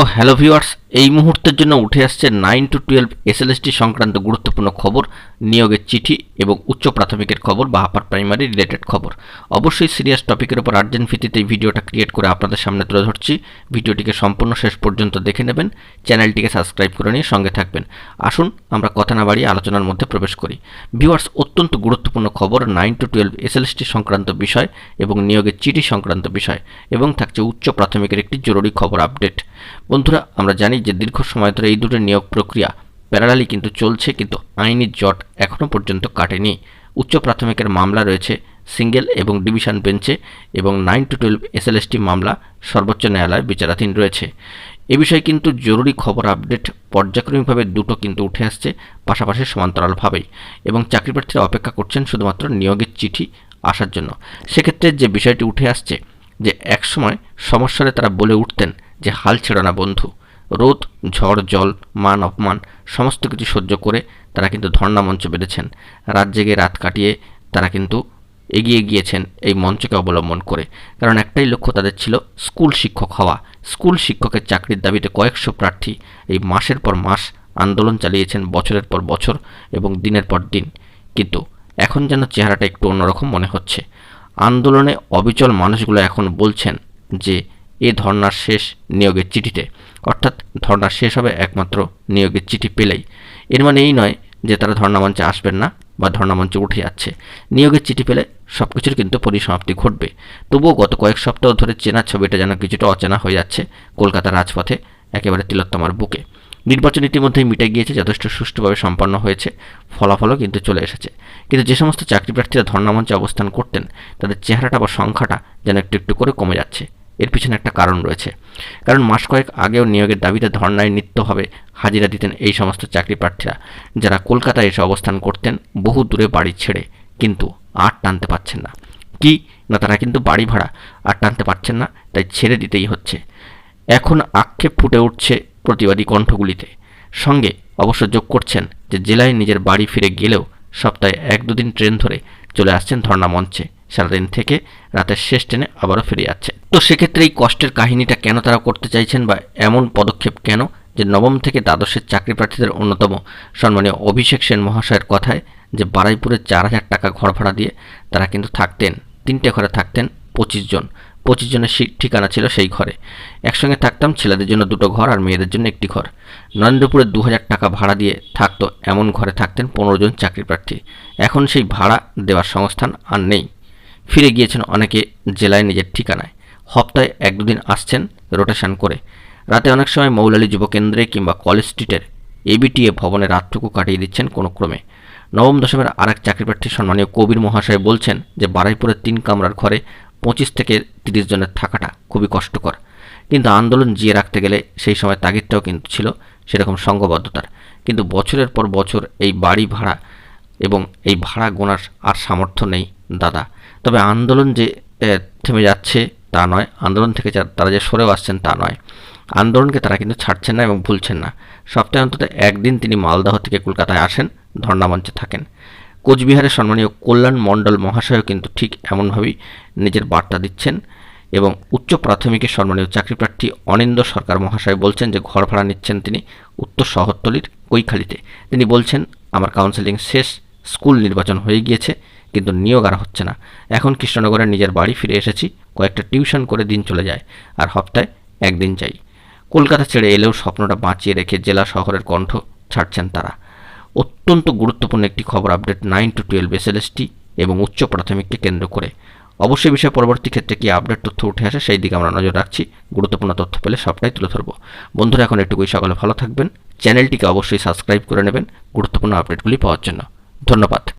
তো hello viewers এই মুহূর্তের জন্য উঠে আসছে নাইন টু টুয়েলভ এসএলএসটি সংক্রান্ত গুরুত্বপূর্ণ খবর, নিয়োগের চিঠি এবং উচ্চ প্রাথমিকের খবর বা আপার প্রাইমারি রিলেটেড খবর। অবশ্যই সিরিয়াস টপিকের উপর আর্জেন্ট ভিত্তিতে এই ভিডিওটা ক্রিয়েট করে আপনাদের সামনে তুলে ধরছি। ভিডিওটিকে সম্পূর্ণ শেষ পর্যন্ত দেখে নেবেন চ্যানেলটিকে সাবস্ক্রাইব করে নিয়ে সঙ্গে থাকবেন। আসুন, আমরা কথা না বাড়িয়ে আলোচনার মধ্যে প্রবেশ করি। ভিউয়ার্স, অত্যন্ত গুরুত্বপূর্ণ খবর নাইন টু টুয়েলভ এসএলএসটি সংক্রান্ত বিষয় এবং নিয়োগের চিঠি সংক্রান্ত বিষয় এবং থাকছে উচ্চ প্রাথমিকের একটি জরুরি খবর আপডেট বন্ধুরা, আমরা জানি যে দীর্ঘ সময় ধরে এই দুটো নিয়োগ প্রক্রিয়া প্যারালালি কিন্তু চলছে, কিন্তু আইনি জট এখনও পর্যন্ত কাটেনি। উচ্চ প্রাথমিকের মামলা রয়েছে সিঙ্গেল এবং ডিভিশন বেঞ্চে এবং নাইন টু টুয়েলভ এসএলএসটি মামলা সর্বোচ্চ ন্যায়ালয়ে বিচারাধীন রয়েছে। এ বিষয়ে কিন্তু জরুরি খবর আপডেট পর্যায়ক্রমিকভাবে দুটো কিন্তু উঠে আসছে, পাশাপাশি সমান্তরালভাবেই এবং চাকরি প্রার্থীরা অপেক্ষা করছেন শুধুমাত্র নিয়োগের চিঠি আসার জন্য। সেক্ষেত্রে যে বিষয়টি উঠে আসছে যে একসময় সমস্যারে তারা বলে উঠতেন যে হাল ছেড়ো না বন্ধু। রোদ, ঝড়, জল, মান, অপমান সমস্ত কিছু সহ্য করে তারা কিন্তু ধর্ণা মঞ্চ বেঁধেছেন। রাত জেগে রাত কাটিয়ে তারা কিন্তু এগিয়ে গিয়েছেন এই মঞ্চকে অবলম্বন করে। কারণ একটাই লক্ষ্য তাদের ছিল স্কুল শিক্ষক হওয়া। স্কুল শিক্ষকের চাকরির দাবিতে কয়েকশো প্রার্থী এই মাসের পর মাস আন্দোলন চালিয়েছেন বছরের পর বছর এবং দিনের পর দিন। কিন্তু এখন যেন চেহারাটা একটু অন্যরকম মনে হচ্ছে। আন্দোলনে অবিচল মানুষগুলো এখন বলছেন যে এ ধর্নার শেষ নিয়োগের চিঠিতে। অর্থাৎ ধর্না শেষ হবে একমাত্র নিয়োগের চিঠি পেলেই। এর মানে এই নয় যে তারা ধর্নামঞ্চে আসবেন না বা ধর্নামঞ্চে উঠে যাচ্ছে। নিয়োগের চিঠি পেলে সব কিছুর কিন্তু পরিসমাপ্তি ঘটবে। তবুও গত কয়েক সপ্তাহ ধরে চেনা ছবিটা যেন কিছুটা অচেনা হয়ে যাচ্ছে কলকাতার রাজপথে, একেবারে তিলোত্তমার বুকে। নির্বাচন ইতিমধ্যেই মিটে গিয়েছে, যথেষ্ট সুষ্ঠুভাবে সম্পন্ন হয়েছে, ফলাফলও কিন্তু চলে এসেছে। কিন্তু যে সমস্ত চাকরি প্রার্থীরা ধর্নামঞ্চে অবস্থান করতেন, তাদের চেহারাটা বা সংখ্যাটা যেন একটু একটু করে কমে যাচ্ছে। এর পিছনে একটা কারণ রয়েছে। কারণ মাস কয়েক আগেও নিয়োগের দাবিতে ধর্নায় নিত্যভাবে হাজিরা দিতেন এই সমস্ত চাকরি প্রার্থীরা, যারা কলকাতায় এসে অবস্থান করতেন বহু দূরে বাড়ি ছেড়ে, কিন্তু আর টানতে পারছেন না। কি? না, তারা কিন্তু বাড়ি ভাড়া আর টানতে পারছেন না, তাই ছেড়ে দিতেই হচ্ছে। এখন আক্ষেপ ফুটে উঠছে প্রতিবাদী কণ্ঠগুলিতে। সঙ্গে অবশ্য যোগ করছেন যে জেলায় নিজের বাড়ি ফিরে গেলেও সপ্তাহে এক দুদিন ট্রেন ধরে চলে আসছেন ধর্ণা মঞ্চে। সারাদিন থেকে রাতের শেষ ট্রেনে আবারও ফিরে যাচ্ছে। তো সেক্ষেত্রে এই কষ্টের কাহিনীটা কেন তারা করতে চাইছেন বা এমন পদক্ষেপ কেন যে নবম থেকে দ্বাদশের চাকরি প্রার্থীদের অন্যতম সম্মানীয় অভিষেক সেন মহাশয়ের কথায় যে বারাইপুরে চার হাজার টাকা ঘর ভাড়া দিয়ে তারা কিন্তু থাকতেন, তিনটে ঘরে থাকতেন পঁচিশ জন। পঁচিশ জনের ঠিকানা ছিল সেই ঘরে। একসঙ্গে থাকতাম ছেলেদের জন্য দুটো ঘর আর মেয়েদের জন্য একটি ঘর। নরেন্দ্রপুরে দু হাজার টাকা ভাড়া দিয়ে থাকতো এমন ঘরে থাকতেন পনেরো জন চাকরি প্রার্থী। এখন সেই ভাড়া দেওয়ার সংস্থান আর নেই। ফিরে গিয়েছেন অনেকে জেলায় নিজের ঠিকানায়। হপ্তায় এক দুদিন আসছেন রোটেশন করে। রাতে অনেক সময় মৌলালী যুবকেন্দ্রে কিংবা কলেজ স্ট্রিটের এবিটিএ ভবনে রাতটুকু কাটিয়ে দিচ্ছেন কোনো ক্রমে নবম দশমের আরেক চাকরিপ্রার্থী সম্মানীয় কবির মহাশয় বলছেন যে, বারাইপুরের তিন কামরার ঘরে পঁচিশ থেকে তিরিশ জনের থাকাটা খুবই কষ্টকর। কিন্তু আন্দোলন জিয়ে রাখতে গেলে সেই সময় তাগিদটাও কিন্তু ছিল সেরকম সংঘবদ্ধতার কিন্তু বছরের পর বছর এই বাড়ি ভাড়া এবং এই ভাড়া গোনার আর সামর্থ্য নেই দাদা। তবে আন্দোলন যে থেমে যাচ্ছে তা নয়। আন্দোলন থেকে তারা যে সরেও আসছেন তা নয়। আন্দোলনকে তারা কিন্তু ছাড়ছেন না এবং ভুলছেন না। সপ্তাহে অন্তত একদিন তিনি মালদহ থেকে কলকাতায় আসেন ধর্নামঞ্চে থাকেন। কোচবিহারের সম্মানীয় কল্যাণ মণ্ডল মহাশয়ও কিন্তু ঠিক এমনভাবেই নিজের বার্তা দিচ্ছেন এবং উচ্চ প্রাথমিকের সম্মানীয় চাকরিপ্রার্থী অনিন্দ সরকার মহাশয় বলছেন যে ঘর ভাড়া নিচ্ছেন তিনি উত্তর শহরতলির কৈখালিতে। তিনি বলছেন, আমার কাউন্সেলিং শেষ, স্কুল নির্বাচন হয়ে গিয়েছে। কিন্তু নিয়োগ আর হচ্ছে না। এখন কৃষ্ণনগরের নিজের বাড়ি ফিরে এসেছি, কয়েকটা টিউশন করে দিন চলে যায়, আর হপ্তায় একদিন যাই। কলকাতা ছেড়ে এলেও স্বপ্নটা বাঁচিয়ে রেখে জেলা শহরের কণ্ঠ ছাড়ছেন তারা। অত্যন্ত গুরুত্বপূর্ণ একটি খবর update nine two twelve SLST এবং উচ্চ প্রাথমিককে কেন্দ্র করে। অবশ্যই বিষয়ে পরবর্তী ক্ষেত্রে কি আপডেট তথ্য উঠে আসে সেই দিকে আমরা নজর রাখছি। গুরুত্বপূর্ণ তথ্য পেলে সবটাই তুলে ধরবো। বন্ধুরা, এখন একটুকুই সকলে ভালো থাকবেন। চ্যানেলটিকে অবশ্যই সাবস্ক্রাইব করে নেবেন। গুরুত্বপূর্ণ আপডেটগুলি পাওয়ার জন্য। ধন্যবাদ।